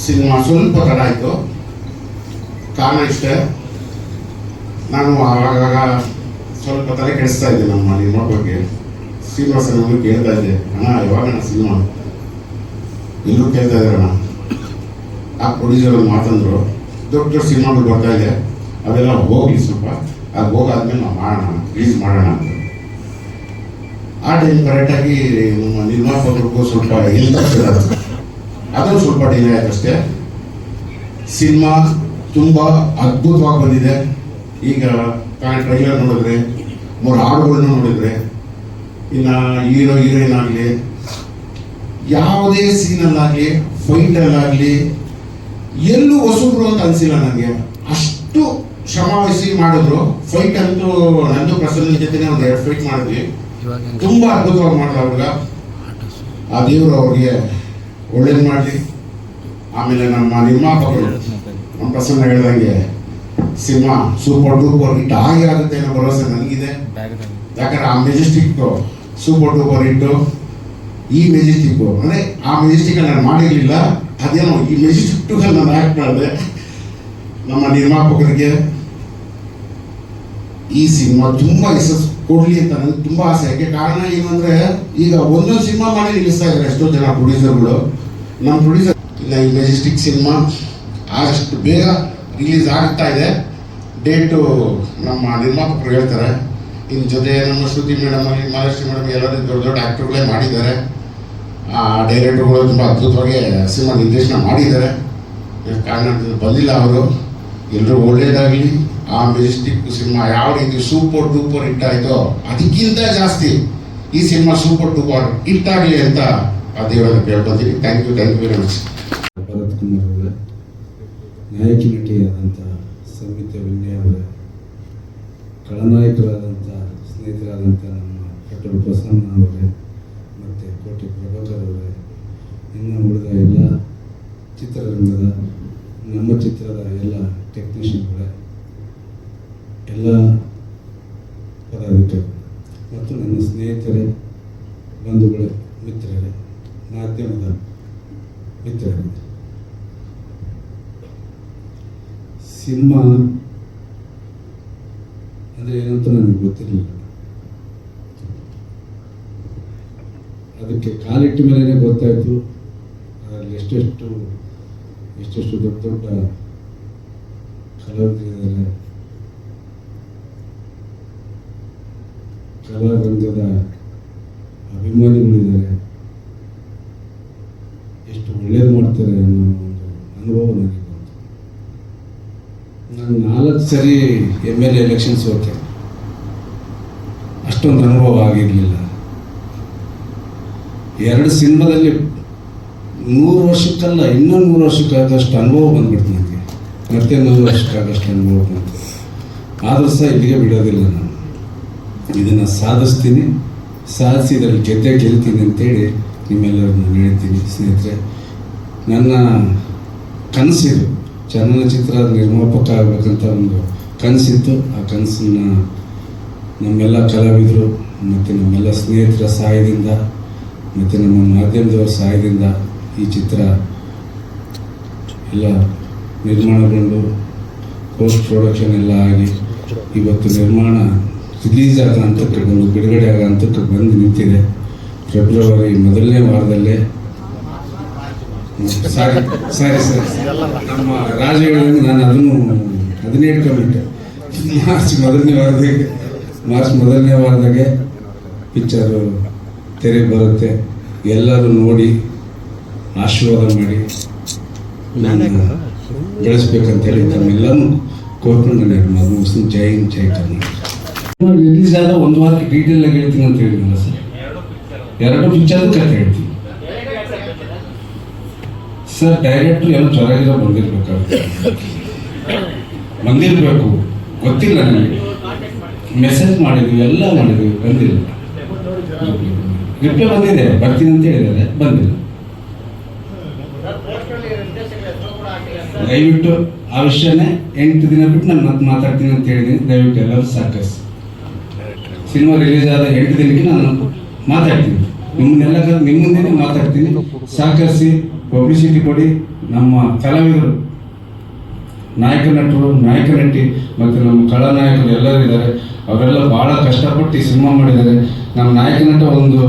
Cinema ಸ್ವಲ್ಪ ತಡ ಆಯಿತು. ಕಾರಣ ಇಷ್ಟೇ ನಾನು ಆವಾಗ ಸ್ವಲ್ಪ ತಲೆ ಕೆಡಿಸ್ತಾ ಇದ್ದೆ ನಮ್ಮ ನಿಮ್ಮ ಬಗ್ಗೆ ಶ್ರೀನಿವಾಸ ನಮಗೆ ಕೇಳ್ತಾ ಇದ್ದೆ, ಅಣ್ಣ ಯಾವಾಗ ಸಿನಿಮಾ. ಎಲ್ಲೂ ಕೇಳ್ತಾ ಇದ್ದಾರಣ್ಣ ಆ ಪ್ರೊಡ್ಯೂಸರ್ ಮಾತಂದರು, ದೊಡ್ಡ ದೊಡ್ಡ ಸಿನಿಮಾಗಳು ಬರ್ತಾ ಇದೆ, ಅವೆಲ್ಲ ಹೋಗಲಿ ಸ್ವಲ್ಪ. ಅದು ಹೋಗಾದ್ಮೇಲೆ ನಾವು ಮಾಡೋಣ ರಿಲೀಸ್ ಮಾಡೋಣ ಅಂತ. ಆ ಟೈಮ್ ಕರೆಕ್ಟಾಗಿ ನಮ್ಮ ನಿರ್ಮಾಪಕರಿಗೂ ಸ್ವಲ್ಪ ಇಲ್ಲ ಅದನ್ನು ಸ್ವಲ್ಪ ಡಿಲೇ ಆಯ್ತು ಅಷ್ಟೇ. ಸಿನಿಮಾ ತುಂಬ ಅದ್ಭುತವಾಗಿ ಬಂದಿದೆ. ಈಗ ಟ್ರೈಲರ್ ನೋಡಿದ್ರೆ ಮೂರು ಹಾಡುಗಳನ್ನ ನೋಡಿದ್ರೆ ಇನ್ನು ಹೀರೋ ಹೀರೋಯಿನ್ ಆಗಲಿ ಯಾವುದೇ ಸೀನಲ್ಲಾಗಲಿ ಫೈಟಲ್ಲಾಗಲಿ ಎಲ್ಲೂ ಹೊಸಬ್ರು ಅಂತ ಅನಿಸಿಲ್ಲ ನನಗೆ ಅಷ್ಟು ಶ್ರಮ ವಹಿಸಿ ಮಾಡಿದ್ರು. ಫೈಟ್ ಅಂತೂ ನಂದು ಪ್ರಸನ್ನ ಜೊತೆ ಒಂದು ಎರಡು ಫೈಟ್ ಮಾಡಿದ್ವಿ. ತುಂಬ ಅದ್ಭುತವಾಗಿ ಮಾಡಿದ್ರು ಅವ್ರಿಗೆ ಆ ದೇವರು ಅವ್ರಿಗೆ ಒಳ್ಳೇದು ಮಾಡಲಿ. ಆಮೇಲೆ ನಮ್ಮ ನಿರ್ಮಾಪಕರು ನಮ್ಮ ಪ್ರಸನ್ನ ಹೇಳ್ದಂಗೆ ಸಿನಿಮಾ ಸೂಪರ್ ಡೂಪರ್ ಹಿಟ್ ಹಾಗೆ ಆಗುತ್ತೆ ಅನ್ನೋ ಭರವಸೆ ನನಗಿದೆ. ಯಾಕಂದ್ರೆ ಆ ಮೆಜೆಸ್ಟಿಕ್, ಸೂಪರ್ ಡೂಪರ್ ಹಿಟ್ಟು, ಈ ಮೆಜೆಸ್ಟಿಕ್, ಅಂದರೆ ಆ ಮೆಜೆಸ್ಟಿಕ್ ನಾನು ಮಾಡಿರಲಿಲ್ಲ, ಅದೇನೋ ಈ ಮೆಜೆಸ್ಟಿಕ್ ನಾನು ಆಕ್ಟ್ ಮಾಡಿದೆ. ನಮ್ಮ ನಿರ್ಮಾಪಕರಿಗೆ ಈ ಸಿನಿಮಾ ತುಂಬ ಯಶಸ್ಸು ಕೊಡಲಿ ಅಂತ ನನಗೆ ತುಂಬ ಆಸೆ. ಯಾಕೆ ಕಾರಣ ಏನು ಅಂದರೆ, ಈಗ ಒಂದೊಂದು ಸಿನಿಮಾ ಮಾಡಿ ನಿಲ್ಲಿಸ್ತಾ ಇದ್ದಾರೆ ಎಷ್ಟೋ ಜನ ಪ್ರೊಡ್ಯೂಸರ್ಗಳು ನಮ್ಮ ಪ್ರೊಡ್ಯೂಸರ್ ಇಲ್ಲ, ಈ ಮೆಜೆಸ್ಟಿಕ್ ಸಿನಿಮಾ ಆದಷ್ಟು ಬೇಗ ರಿಲೀಸ್ ಆಗ್ತಾ ಇದೆ. ಡೇಟು ನಮ್ಮ ನಿರ್ಮಾಪಕರು ಹೇಳ್ತಾರೆ. ಇನ್ನು ಜೊತೆ ನಮ್ಮ ಶ್ರುತಿ ಮೇಡಮ್ ಆಗಲಿ ಮಹಾಲಕ್ಷ್ಮಿ ಮೇಡಮ್ ಎಲ್ಲರೂ ದೊಡ್ಡ ದೊಡ್ಡ ಆ್ಯಕ್ಟರ್ಗಳೇ ಮಾಡಿದ್ದಾರೆ. ಆ ಡೈರೆಕ್ಟರ್ಗಳು ತುಂಬ ಅದ್ಭುತವಾಗಿ ಸಿನಿಮಾ ನಿರ್ದೇಶನ ಮಾಡಿದ್ದಾರೆ. ಕಾರಣ ಬಂದಿಲ್ಲ ಅವರು. ಎಲ್ಲರೂ ಒಳ್ಳೇದಾಗಲಿ. ಆ ಮೆಜೆಸ್ಟಿಕ್ ಸಿನಿಮಾ ಯಾವ ರೀತಿ ಸೂಪರ್ ಡೂಪರ್ ಹಿಟ್ ಆಯಿತೋ, ಅದಕ್ಕಿಂತ ಜಾಸ್ತಿ ಈ ಸಿನಿಮಾ ಸೂಪರ್ ಟು ಹಿಟ್ ಆಗಲಿ ಅಂತ ಆ ದೇವರನ್ನು ಕೇಳ್ಕೊತೀನಿ thank you thank you very much Bharath Kumar ಅವರ, ನಾಯಕಿ ನಟಿಯಾದಂಥ ಸಂಗೀತ ವಿನ್ಯ ಅವರ ಕಳನಾಯಕರಾದಂಥ ಸ್ನೇಹಿತರಾದಂಥ ನಮ್ಮ ಡಾಕ್ಟರ್ ಪ್ರಸನ್ನ ಅವರೇ, ಮತ್ತು ಕೋಟಿ ಪ್ರಭಾಕರ್ ಅವರೇ ಇನ್ನು ಉಳಿದ ಎಲ್ಲ ಚಿತ್ರರಂಗದ, ನಮ್ಮ ಚಿತ್ರದ ಎಲ್ಲ ಟೆಕ್ನಿಷಿಯನ್ಗಳೇ ಎಲ್ಲ ಪದಾಧಿಕಾರಿಗಳು. ಮತ್ತು ನನ್ನ ಸ್ನೇಹಿತರೇ, ಬಂಧುಗಳ, ಮಿತ್ರರೇ, ಮಾಧ್ಯಮದ ಮಿತ್ರರೇ, ಸಿನಿಮಾ ಅಂದರೆ ಏನಂತ ನನಗೆ ಗೊತ್ತಿರಲಿಲ್ಲ. ಅದಕ್ಕೆ ಕಾಲಿಟ್ಟ ಮೇಲೇ ಗೊತ್ತಾಯಿತು. ಅದರಲ್ಲಿ ಎಷ್ಟೆಷ್ಟು ಎಷ್ಟೆಷ್ಟು ದೊಡ್ಡ ದೊಡ್ಡ ಕಲಾವಿದರಿದ್ದಾರೆ ಕಲಾರಂಗದ ಅಭಿಮಾನಿಗಳಿದ್ದಾರೆ ಎಷ್ಟು ಒಳ್ಳೇದು ಮಾಡ್ತಾರೆ ಅನ್ನೋ ಒಂದು ಅನುಭವ ನನಗೆ ನಾನು ನಾಲ್ಕು ಸರಿ ಎಂ ಎಲ್ ಎಲೆಕ್ಷನ್ಸ್ ಸೋತೆ ಅಷ್ಟೊಂದು ಅನುಭವ ಆಗಿರಲಿಲ್ಲ. ಎರಡು ಸಿನಿಮಾದಲ್ಲಿ ನೂರು ವರ್ಷಕ್ಕಲ್ಲ ಇನ್ನೊಂದು ನೂರು ವರ್ಷಕ್ಕಾಗಷ್ಟು ಅನುಭವ ಬಂದ್ಬಿಡ್ತು ನನಗೆ. ಮತ್ತೆ ನೂರು ವರ್ಷಕ್ಕಾಗಷ್ಟು ಅನುಭವ ಬಂತು. ಆದರೂ ಸಹ ಇಲ್ಲಿಗೆ ಬಿಡೋದಿಲ್ಲ ನಾನು. ಇದನ್ನು ಸಾಧಿಸ್ತೀನಿ. ಸಾಧಿಸಿ ಇದರಲ್ಲಿ ಗೆದ್ದೆ ಗೆಲ್ತೀನಿ ಅಂತೇಳಿ ನಿಮ್ಮೆಲ್ಲರನ್ನು ಹೇಳ್ತೀನಿ ಸ್ನೇಹಿತರೆ. ನನ್ನ ಕನಸಿದು. ಚಲನಚಿತ್ರ ನಿರ್ಮಾಪಕ ಆಗಬೇಕಂತ ಒಂದು ಕನಸಿತ್ತು. ಆ ಕನಸನ್ನ ನಮ್ಮೆಲ್ಲ ಕಲಾವಿದರು, ಮತ್ತು ನಮ್ಮೆಲ್ಲ ಸ್ನೇಹಿತರ ಸಹಾಯದಿಂದ, ಮತ್ತು ನಮ್ಮ ಮಾಧ್ಯಮದವರ ಸಹಾಯದಿಂದ ಈ ಚಿತ್ರ ಎಲ್ಲ ನಿರ್ಮಾಣಗೊಂಡು ಪೋಸ್ಟ್ ಪ್ರೊಡಕ್ಷನ್ ಎಲ್ಲ ಆಗಿ, ಇವತ್ತು ನಿರ್ಮಾಣ ರಿಲೀಸ್ ಆದ ಹಂತಕ್ಕೆ ಬಂದು, ಬಿಡುಗಡೆ ಆಗೋ ಹಂತಕ್ಕೆ ಬಂದು ನಿಂತಿದೆ. ಫೆಬ್ರವರಿ ಮೊದಲನೇ ವಾರದಲ್ಲೇ ಸಾರಿ, ಸರಿ ಸರಿ. ನಮ್ಮ ರಾಜ ನಾನು ಅದನ್ನು ಅದನ್ನೇ ಕಮಿಟ್. ಮಾರ್ಚ್ ಮೊದಲನೇ ವಾರದಾಗೆ ಮಾರ್ಚ್ ಮೊದಲನೇ ವಾರದಾಗೆ ಪಿಕ್ಚರು ತೆರೆ ಬರುತ್ತೆ. ಎಲ್ಲರೂ ನೋಡಿ ಆಶೀರ್ವಾದ ಮಾಡಿ ನಾನು ಬೆಳೆಸ್ಬೇಕಂತೇಳಿ ತಮ್ಮೆಲ್ಲನೂ ಕೋರ್ಕೊಂಡು ನಾನು ಮುಸ್ಲಿಂ ಜೈ ಜೈ ಕರ್ನಾಟಕ. ರಿಲೀಸ್ ಆದ ಒಂದು ವಾರಕ್ಕೆ ಡೀಟೇಲ್ ಆಗಿ ಹೇಳ್ತೀನಿ ಅಂತ ಹೇಳಿದ್ನಲ್ಲ ಸರ್. ಎರಡು ಪಿಕ್ಚರ್. ಕತೆ ಹೇಳ್ತೀನಿ. ಸರ್ ಡೈರೆಕ್ಟ್ ಎಲ್ಲ ಚೊರಗಿರೋ ಬಂದಿರ್ಬೇಕು ಬಂದಿರಬೇಕು. ಗೊತ್ತಿಲ್ಲ ನನಗೆ. ಮೆಸೇಜ್ ಮಾಡಿದ್ವಿ, ಎಲ್ಲ ಮಾಡಿದ್ವಿ, ಬಂದಿಲ್ಲ. ರಿಪ್ಲೈ ಬಂದಿದೆ, ಬರ್ತೀನಿ ಅಂತ ಹೇಳಿದ್ದಾರೆ, ಬಂದಿಲ್ಲ. ದಯವಿಟ್ಟು ಆ ವಿಷಯನೇ ಎಂಟು ದಿನ ಬಿಟ್ಟು ನಾನು ಮತ್ತೆ ಮಾತಾಡ್ತೀನಿ ಅಂತ ಹೇಳಿದ್ದೀನಿ. ದಯವಿಟ್ಟು ಎಲ್ಲರೂ ಸಾಕಸ್ ಸಿನಿಮಾ ರಿಲೀಸ್ ಆದ ಎಂಟು ದಿನಕ್ಕೆ ನಾನು ಮಾತಾಡ್ತೀನಿ. ನಿಮ್ಮನ್ನೆಲ್ಲ ನಿಮ್ಮನ್ನೇ ಮಾತಾಡ್ತೀನಿ. ಸಹಕರಿಸಿ ಪಬ್ಲಿಸಿಟಿ ಕೊಡಿ. ನಮ್ಮ ಕಲಾವಿದರು, ನಾಯಕ ನಟರು, ನಾಯಕ ನಟಿ, ಮತ್ತು ನಮ್ಮ ಖಳನಾಯಕರು ಎಲ್ಲರೂ ಇದ್ದಾರೆ. ಅವರೆಲ್ಲ ಭಾಳ ಕಷ್ಟಪಟ್ಟು ಈ ಸಿನಿಮಾ ಮಾಡಿದ್ದಾರೆ. ನಮ್ಮ ನಾಯಕ ನಟ ಒಂದು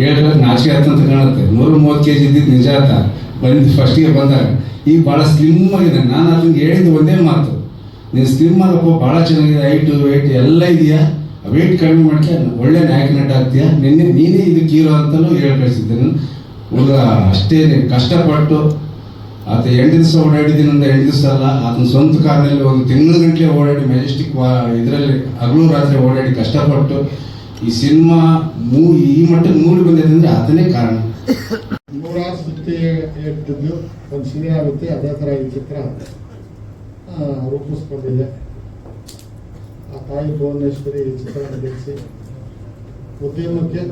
ಹೇಳಿದ್ರೆ ನಾಚಿಕೆ ಅಂತ ಕಾಣುತ್ತೆ. ನೂರ ಮೂವತ್ತು ಕೆ ಜಿ ಇದ್ದಿದ್ದು ನಿಜ ಆತ ಬಂದು ಫಸ್ಟಿಗೆ ಬಂದಾಗ. ಈಗ ಭಾಳ ಸ್ಲಿಮ್ ಆಗಿದೆ. ನಾನು ಅದನ್ನು ಹೇಳಿದ್ದು ಒಂದೇ ಮಾತು. ನೀನು ಸ್ಲಿಮ್ ಮಾಡಪ್ಪ ಭಾಳ ಚೆನ್ನಾಗಿದೆ. ಹೈಟು ವೆಯ್ಟ್ ಎಲ್ಲ ಇದೆಯಾ? ವೆಯ್ಟ್ ಕಡಿಮೆ ಮಾಡ್ಕೆ ಒಳ್ಳೆ ನಾಯಕ ನಟ ಆಗ್ತೀಯ? ನಿನ್ನೆ ನೀನೇ ಇದಕ್ಕೆ ಹೀರೋ ಅಂತಲೂ ಹೇಳಿ ಕಳಿಸಿದ್ದೆ ನಾನು ಹುಡುಗ ಅಷ್ಟೇ ಕಷ್ಟಪಟ್ಟು ಆತ ಎಂಟು ದಿವಸ ಓಡಾಡಿದ್ದೀನಿ ಅಂದ್ರೆ ಎಂಟು ದಿವಸ ಅಲ್ಲ, ಆತನ ಸ್ವಂತ ಕಾರ್ನಲ್ಲಿ ಒಂದು ತಿಂಗಳ ಗಂಟೆ ಓಡಾಡಿ ಮೆಜೆಸ್ಟಿಕ್ ಇದರಲ್ಲಿ ಹಗಲು ರಾತ್ರಿ ಓಡಾಡಿ ಕಷ್ಟಪಟ್ಟು ಈ ಸಿನಿಮಾ ಮೂ, ಈ ಮಟ್ಟಕ್ಕೆ ಮೂಡಿ ಬಂದಿದೆ ಅಂದ್ರೆ ಆತನೇ ಕಾರಣ. ಒಂದು ಸಿನಿಮಾ ಆಗುತ್ತೆ, ಅದೇ ಥರ ಈ ಚಿತ್ರ. ರೂಪಿಸ್ಕೊಂಡಿದೆ ಆ ತಾಯಿ ಭುವನೇಶ್ವರಿ ಈ ಚಿತ್ರವನ್ನು ಬಿಡಿಸಿ ಉದ್ಯಮಕ್ಕೆ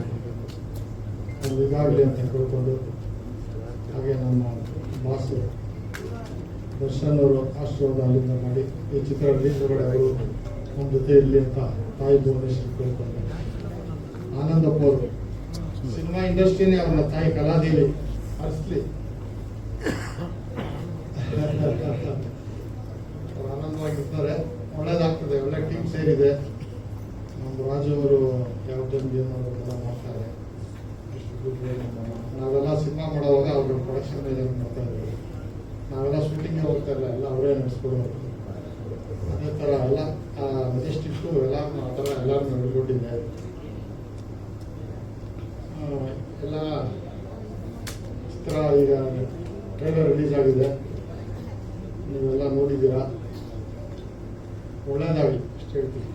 ಒಂದು ಇದಾಗಲಿ ಅಂತ ಕೇಳ್ಕೊಂಡು ಹಾಗೆ ನಮ್ಮ ಬಾಸು ದರ್ಶನ್ ಅವರು ಆಶೀರ್ವಾದ ಅಲ್ಲಿಂದ ಮಾಡಿ ಈ ಚಿತ್ರ ಹೊರಗಡೆ ಅವರು ನಮ್ಮ ಜೊತೆ ಇರಲಿ ಅಂತ ತಾಯಿ ಭುವನೇಶ್ವರಿ ಕೇಳ್ಕೊಂಡೆ ಆನಂದಪ್ಪ ಅವರು, ಸಿನಿಮಾ ಇಂಡಸ್ಟ್ರಿನೇ ಅವರ ತಾಯಿ ಕಲಾದೇವಿ ಹರಿಸ್ಲಿ ಅವ್ರು ಆನಂದವಾಗಿರ್ತಾರೆ ಒಳ್ಳೇದಾಗ್ತದೆ ಒಳ್ಳೆ ಟೀಮ್ ಸೇರಿದೆ ನಮ್ಮ ರಾಜು ಅವರು ಯಾವ ಟೈಮ್ಗೆ ಎಲ್ಲ ಮಾಡ್ತಾರೆ Distributor ನಮ್ಮ- ನಾವೆಲ್ಲ ಮಾಡುವಾಗ ಅವರು ಪ್ರೊಡಕ್ಷನ್ ಮ್ಯಾನೇಜರ್ ಮಾಡ್ತಾ ಇದ್ರು ನಾವೆಲ್ಲ ಶೂಟಿಂಗ್ಗೆ ಹೋಗ್ತಾ ಇಲ್ಲ ಎಲ್ಲ ಅವರೇ ನಡೆಸ್ಕೊಂಡು ಅದೇ ಥರ ಎಲ್ಲ ಮೆಜೆಸ್ಟಿಕ್ಕು ಎಲ್ಲ ಆ ಥರ ಎಲ್ಲರೂ ನಡ್ಕೊಂಡಿದೆ ಆ, ಎಲ್ಲ ಚಿತ್ರ ಈಗ ಟ್ರೈಲರ್ ರಿಲೀಸ್ ಆಗಿದೆ. ನೀವೆಲ್ಲ ನೋಡಿದ್ದೀರಾ? ಒಳ್ಳೇದಾಗಲಿ ಅಷ್ಟು ಹೇಳ್ತೀನಿ.